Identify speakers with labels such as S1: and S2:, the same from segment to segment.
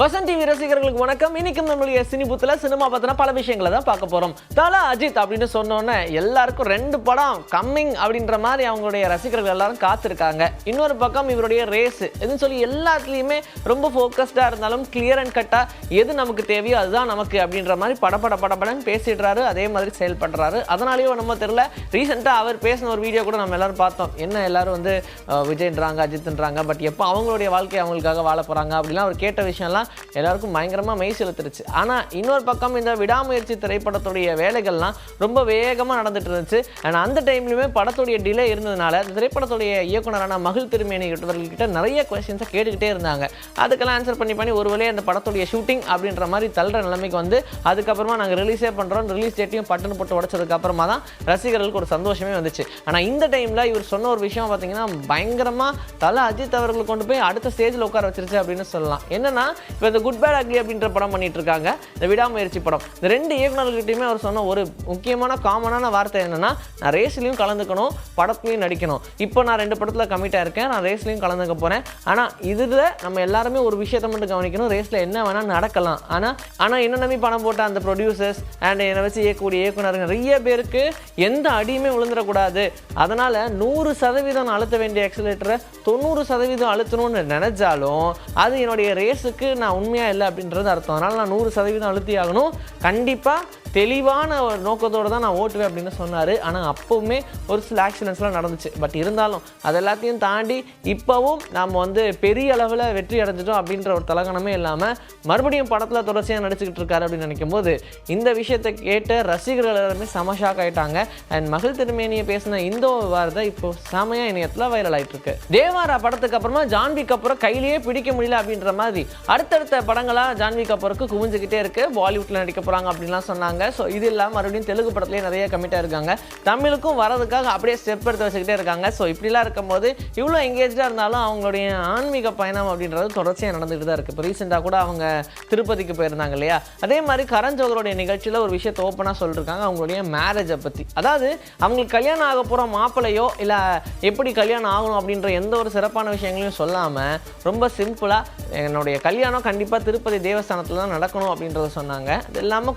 S1: Vasanth TV ரசிகர்களுக்கு வணக்கம். இன்னைக்கும் நம்மளுடைய சினிபுத்துல சினிமா பத்தின பல விஷயங்களை தான் பார்க்க போகிறோம் தல அஜித் அப்படின்னு சொன்னோன்னே எல்லாருக்கும் ரெண்டு படம் கம்மிங் அப்படின்ற மாதிரி அவங்களுடைய ரசிகர்கள் எல்லாரும் காத்திருக்காங்க. இன்னொரு பக்கம் இவருடைய ரேஸ் எதுன்னு சொல்லி எல்லாத்துலேயுமே ரொம்ப ஃபோக்கஸ்டாக இருந்தாலும் கிளியர் அண்ட் கட்டாக எது நமக்கு தேவையோ அதுதான் நமக்கு அப்படின்ற மாதிரி படபட படபடன்னு பேசிடுறாரு. அதே மாதிரி செயல்படுறாரு அதனாலேயோ நம்ம தெரில ரீசெண்டாக அவர் பேசின ஒரு வீடியோ கூட நம்ம எல்லாரும் பார்த்தோம். என்ன எல்லாரும் வந்து விஜய்ன்றாங்க அஜித்ன்றாங்க பட் எப்போ அவங்களுடைய வாழ்க்கை அவங்களுக்காக வாழ போகிறாங்க அப்படிலாம் அவர் கேட்ட விஷயம்லாம் எல்லாருக்கும் பயங்கரமாக மெய் செலுத்துருச்சு. ஆனால் இன்னொரு பக்கம் இந்த விடாமுயற்சி திரைப்படத்துடைய வேலைகள்லாம் ரொம்ப வேகமாக நடந்துட்டு இருந்துச்சு. அண்ட் அந்த டைம்லையுமே படத்துடைய டிலே இருந்ததுனால இந்த திரைப்படத்துடைய இயக்குனரான மகிழ் திருமேனி கிட்ட நிறைய கொஸ்டின்ஸை கேட்டுக்கிட்டே இருந்தாங்க. அதுக்கெல்லாம் ஆன்சர் பண்ணி பண்ணி ஒரு வேளையை அந்த படத்துடைய ஷூட்டிங் அப்படின்ற மாதிரி தள்ளுற நிலைமைக்கு வந்து அதுக்கப்புறமா நாங்கள் ரிலீஸே பண்ணுறோம் ரிலீஸ் டேட்டையும் பட்டுன்னு போட்டு உடச்சதுக்கு அப்புறமா தான் ரசிகர்களுக்கு ஒரு சந்தோஷமே வந்துச்சு. ஆனால் இந்த டைமில் இவர் சொன்ன ஒரு விஷயம் பார்த்தீங்கன்னா பயங்கரமாக தலை அஜித் அவர்கள் கொண்டு போய் அடுத்த ஸ்டேஜில் உட்கார வச்சிருச்சு அப்படின்னு சொல்லலாம். என்னென்னா இப்போ இந்த குட் பேட் அக்லி அப்படின்ற படம் பண்ணிட்டு இருக்காங்க இந்த விடாமுயற்சி படம். இந்த ரெண்டு இயக்குநர்கிட்டையுமே அவர் சொன்ன ஒரு முக்கியமான காமனான வார்த்தை என்னன்னா நான் ரேஸ்லையும் கலந்துக்கணும் படத்துலையும் நடிக்கணும். இப்போ நான் ரெண்டு படத்தில் கமிட்டாக இருக்கேன் நான் ரேஸ்லையும் கலந்துக்க போகிறேன் ஆனால் இதில் நம்ம எல்லாருமே ஒரு விஷயத்தை மட்டும் கவனிக்கணும் ரேஸில் என்ன வேணால் நடக்கலாம். ஆனால் ஆனால் என்ன நம்பி பணம் போட்ட அந்த ப்ரொடியூசர்ஸ் அண்ட் என்னை வச்சு இயக்கக்கூடிய இயக்குனர்கள் நிறைய பேருக்கு எந்த அடியுமே விழுந்துடக்கூடாது. அதனால் நூறு சதவீதம் நான் அழுத்த வேண்டிய எக்ஸலேட்டரை தொண்ணூறு சதவீதம் அழுத்தணும்னு நினச்சாலும் அது என்னுடைய ரேஸுக்கு நான் உண்மையாக இல்லை அப்படின்றது அர்த்தம். அதனால் நான் நூறு சதவீதம் அழுத்தி ஆகணும் கண்டிப்பாக தெளிவான ஒரு நோக்கத்தோடு தான் நான் ஓட்டுவேன் அப்படின்னு சொன்னார். ஆனால் அப்போவுமே ஒரு சில ஆக்சிடென்ட்ஸ்லாம் நடந்துச்சு. பட் இருந்தாலும் அது எல்லாத்தையும் தாண்டி இப்போவும் நாம் வந்து பெரிய அளவில் வெற்றி அடைஞ்சிட்டோம் அப்படின்ற ஒரு தலகணமே இல்லாமல் மறுபடியும் படத்தில் தொடர்ச்சியாக நடிச்சுக்கிட்டு இருக்காரு அப்படின்னு நினைக்கும் போது இந்த விஷயத்தை கேட்ட ரசிகர்கள் எல்லாருமே செம ஷாக் ஆகிட்டாங்க அண்ட் மகள் திருமேனியை பேசின இந்த வார்த்தை இப்போ செமையா இணையத்தில் வைரல் ஆகிட்டு இருக்கு தேவாரா படத்துக்கு அப்புறமா ஜான்வி அப்புறம் கையிலேயே பிடிக்க முடியல அப்படின்ற மாதிரி அடுத்தடுத்த படங்களாக ஜான்வி கப்பூருக்கு குவிஞ்சுக்கிட்டே இருக்கு. பாலிவுட்ல நடிக்க போகிறாங்க அப்படின்லாம் சொன்னாங்க. ஸோ இது இல்லாமல் மறுபடியும் தெலுங்கு படத்துலேயே நிறைய கமிட்டாக இருக்காங்க தமிழுக்கும் வரதுக்காக அப்படியே ஸ்டெப் எடுத்து வச்சுக்கிட்டே இருக்காங்க. ஸோ இப்படிலாம் இருக்கும்போது இவ்வளோ எங்கேஜாக இருந்தாலும் அவங்களுடைய ஆன்மீக பயணம் அப்படின்றது தொடர்ச்சியாக நடந்துகிட்டு தான் இருக்குது இப்போ ரீசெண்டாக கூட அவங்க திருப்பதிக்கு போயிருந்தாங்க இல்லையா? அதே மாதிரி கரண் ஜோகருடைய நிகழ்ச்சியில் ஒரு விஷயத்தை ஓப்பனாக சொல்லியிருக்காங்க அவங்களுடைய மேரேஜை பற்றி அதாவது அவங்களுக்கு கல்யாணம் ஆக போகிற மாப்பிள்ளையோ இல்லை எப்படி கல்யாணம் ஆகணும் அப்படின்ற எந்த ஒரு சிறப்பான விஷயங்களையும் சொல்லாமல் ரொம்ப சிம்பிளாக என்னுடைய கல்யாணம் கண்டிப்பாக திருப்பதி தேவஸ்தானத்தில் தான் நடக்கணும் அப்படின்றத சொன்னாங்க. அது இல்லாமல்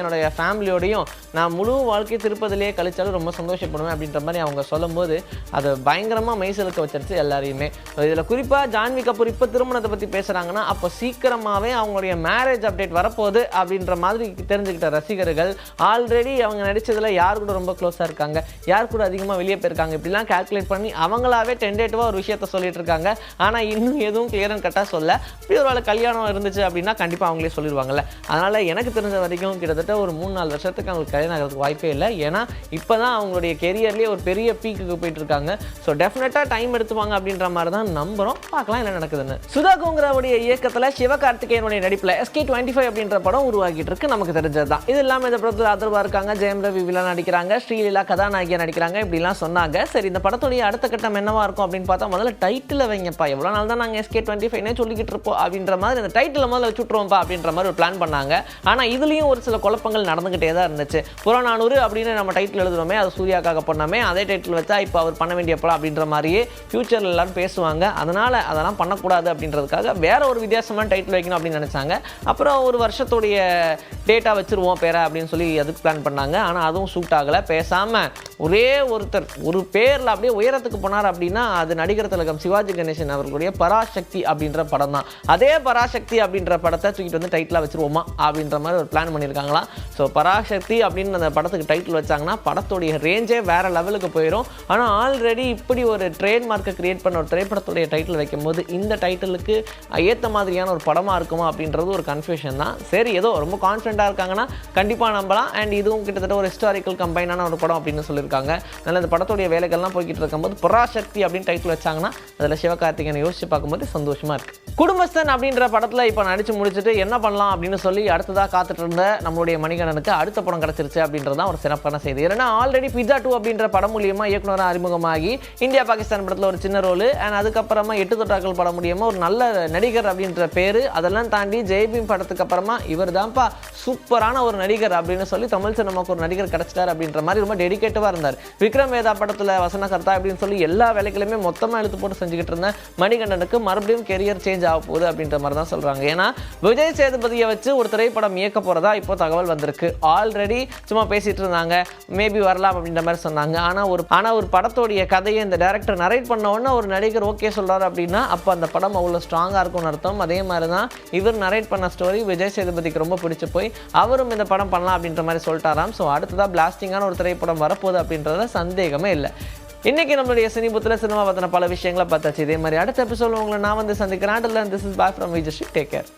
S1: என்னுடைய ஃபேமிலியோடையும் நான் முழு வாழ்க்கையை திருப்பதிலேயே கழிச்சாலும் ரொம்ப சந்தோஷப்படுவேன் அப்படின்ற மாதிரி அவங்க சொல்லும்போது அதை பயங்கரமாக மைசலுக்கு வச்சிருச்சு எல்லாரையுமே. இதில் குறிப்பாக ஜான்வி கபூர் இப்போ திருமணத்தை பற்றி பேசுகிறாங்கன்னா அப்போ சீக்கிரமாகவே அவங்களுடைய மேரேஜ் அப்டேட் வரப்போகுது அப்படின்ற மாதிரி தெரிஞ்சுக்கிட்ட ரசிகர்கள் ஆல்ரெடி அவங்க நடிச்சதுல யார் கூட ரொம்ப க்ளோஸாக இருக்காங்க யார் கூட அதிகமாக வெளியே போயிருக்காங்க இப்படிலாம் கால்குலேட் பண்ணி அவங்களாவே டென்டேட்டிவாக ஒரு விஷயத்த சொல்லிட்டு இருக்காங்க. ஆனால் இன்னும் எதுவும் கிளியர் அண்ட் கட்டாக சொல்ல இப்படி ஒரு வேலை கல்யாணம் இருந்துச்சு அப்படின்னா கண்டிப்பாக அவங்களே சொல்லிடுவாங்கல்ல. அதனால் எனக்கு தெரிஞ்ச வரைக்கும் கிட்டத்தட்ட ஒரு மூணு நாலு வருஷத்துக்கு அவங்களுக்கு கல்யாணம் ஆகிறதுக்கு வாய்ப்பே இல்லை. ஏன்னா இப்போ தான் அவங்களுடைய கெரியர்லேயே ஒரு பெரிய பீக்குக்கு போயிட்டு இருக்காங்க ஸோ டெஃபினட்டாக டைம் எடுத்துவாங்க அப்படின்ற மாதிரி தான் நம்புகிறோம் பார்க்கலாம் என்ன நடக்குதுன்னு. சுதா கோங்கராவுடைய இயக்கத்தில் சிவகார்த்திகேயனுடைய நடிப்பில் எஸ்கே டுவெண்ட்டி ஃபைவ் அப்படின்ற படம் உருவாகிட்டு இருக்கு நமக்கு தெரிஞ்சது தான் இது இல்லாமல் இந்த படத்தில் ஆதரவாக இருக்காங்க. ஜெயம் ரவி விழா நடிக்கிறாங்க. ஸ்ரீலீலா கதாநாயகியாக நடிக்கிறாங்க. இப்படிலாம் சொன்னாங்க. சரி இந்த படத்துடைய அடுத்த கட்டம் என்னவா இருக்கும் அப்படின்னு பார்த்தா முதல்ல டைட்டில் வைங்கப்பா. எவ்வளோ நாள் தான் நாங்கள் எஸ்கே டுவெண்ட்டி ஃபைவ்னே சொல்லிக்கிட்டு இருப்போம் அப்படின்ற மாதிரி அந்த டைட்டில் முதல்ல வச்சுட்ருவோம்ப்பா அப்படின்ற மாதிரி ஒரு பிளான் பண்ணாங்க. ஆனால் இதுலேயும் ஒரு சில குழப்பங்கள் நடந்துக்கிட்டே தான் இருந்துச்சு. புறநானூறு அப்படின்னு நம்ம டைட்டில் எழுதுறோமே அது சூர்யாக்காக பண்ணாமே அதே டைட்டில் வச்சா இப்போ அவர் பண்ண வேண்டிய படம் அப்படின்ற மாதிரியே ஃபியூச்சரில் எல்லாரும் பேசுவாங்க. அதனால் அதெல்லாம் பண்ணக்கூடாது அப்படின்றதுக்காக வேற ஒரு வித்தியாசமான டைட்டில் வைக்கணும் அப்படின்னு நினச்சாங்க. அப்புறம் ஒரு வருஷத்துடைய டேட்டா வச்சுருவோம் பேரை அப்படின்னு சொல்லி அதுக்கு பிளான் பண்ணாங்க. ஆனால் அதுவும் சூட் ஆகலை. பேசாமல் ஒரே ஒருத்தர் ஒரு பேரில் அப்படியே உயரத்துக்கு போனார் அப்படின்னா அது நடிகர் திலகம் சிவாஜி கணேசன் அவர்களுடைய பராசக்தி அப்படின்ற படம் தான் அதே பராசக்தி அப்படின்ற படத்தை தூக்கிட்டு வந்து டைட்டிலாக வச்சுருவோமா அப்படின்ற மாதிரி ஒரு பிளான் தான் ஸோ பராசக்தி அப்படின்னு அந்த படத்துக்கு டைட்டில் வச்சாங்கன்னா படத்துடைய ரேஞ்சே வேற லெவலுக்கு போயிடும் ஆனால் ஆல்ரெடி இப்படி ஒரு ட்ரேட்மார்க்கை கிரியேட் பண்ண ஒரு திரைப்படத்துடைய டைட்டில் வைக்கும்போது இந்த டைட்டிலுக்கு ஏற்ற மாதிரியான ஒரு படமாக இருக்குமா அப்படின்றது ஒரு கன்ஃபியூஷன் தான். சரி ஏதோ ரொம்ப கான்ஃபிடண்ட்டாக இருக்காங்கன்னா கண்டிப்பாக நம்பலாம். அண்ட் இதுவும் கிட்டத்தட்ட ஒரு ஹிஸ்டாரிக்கல் கம்பைனான ஒரு படம் அப்படின்னு சொல்லியிருக்காங்க. அதனால் இந்த படத்துடைய வேலைகள்லாம் போய்கிட்டு இருக்கும்போது பராசக்தி அப்படின்னு டைட்டில் வச்சாங்கன்னா அதில் சிவகார்த்திகேயனை யோசிச்சு பார்க்கும்போது சந்தோஷமாக இருக்குது குடும்பஸ்தன் அப்படின்ற படத்தில் இப்போ நடிச்சு முடிச்சுட்டு என்ன பண்ணலாம் அப்படின்னு சொல்லி அடுத்ததாக காத்துட்டு இருந்த நம்மளுடைய மணிகண்டனுக்கு அடுத்த படம் கிடச்சிருச்சு அப்படின்றது தான் ஒரு சிறப்பான செய்தி. ஏன்னா ஆல்ரெடி பிஜா டூ அப்படின்ற படம் மூலியமாக இயக்குனராக அறிமுகமாகி இந்தியா பாகிஸ்தான் படத்தில் ஒரு சின்ன ரோல் அண்ட் அதுக்கப்புறமா எட்டு தொட்டாக்கள் படம் மூலியமாக ஒரு நல்ல நடிகர் அப்படின்ற பேர் அதெல்லாம் தாண்டி ஜெய்பீம் படத்துக்கு அப்புறமா இவர் தான்ப்பா சூப்பரான ஒரு நடிகர் அப்படின்னு சொல்லி தமிழ் சினிமாவுக்கு ஒரு நடிகர் கிடச்சிட்டார் அப்படின்ற மாதிரி ரொம்ப டெடிக்கேட்டிவாக இருந்தார். விக்ரம் வேதா படத்தில் வசனகர்த்தா அப்படின்னு சொல்லி எல்லா வேலைகளுமே மொத்தமாக எழுத்து போட்டு செஞ்சுக்கிட்டு இருந்தேன் மணிகண்டனுக்கு மறுபடியும் கெரியர் சேஞ்ச் ஆக போகுது அப்படின்ற மாதிரி தான் சொல்கிறாங்க ஏன்னா விஜய் சேதுபதியை வச்சு ஒரு திரைப்படம் இயக்க போகிறதா இப்போ தகவல் வந்திருக்கு. ஆல்ரெடி சும்மா பேசிட்டு இருந்தாங்க. மேபி வரலாம் அப்படின்ற மாதிரி சொன்னாங்க. ஆனால் ஒரு ஆனால் ஒரு படத்தோடைய கதையை இந்த டேரக்டர் நரேட் பண்ண உடனே ஒரு நடிகர் ஓகே சொல்கிறார் அப்படின்னா அப்போ அந்த படம் அவ்வளோ ஸ்ட்ராங்காக இருக்கும்னு அர்த்தம். அதே மாதிரி தான் இவர் நரேட் பண்ண ஸ்டோரி விஜய் சேதுபதிக்கு ரொம்ப பிடிச்சி போய் அவரும் இந்த படம் பண்ணலாம் அப்படின்ற மாதிரி சொல்லிட்டாராம். ஸோ அடுத்ததாக பிளாஸ்டிங்கான ஒரு திரைப்படம் வரப்போகுது அப்படின்றத சந்தேகமே இல்லை. இன்னைக்கு நம்மளுடைய சினிபுத்தில் சினிமா பற்றின பல விஷயங்களை பார்த்தாச்சு. இதே மாதிரி அடுத்த எபிசோட உங்களை நான் வந்து சந்திக்கிறேன். This is boy from Vijay take care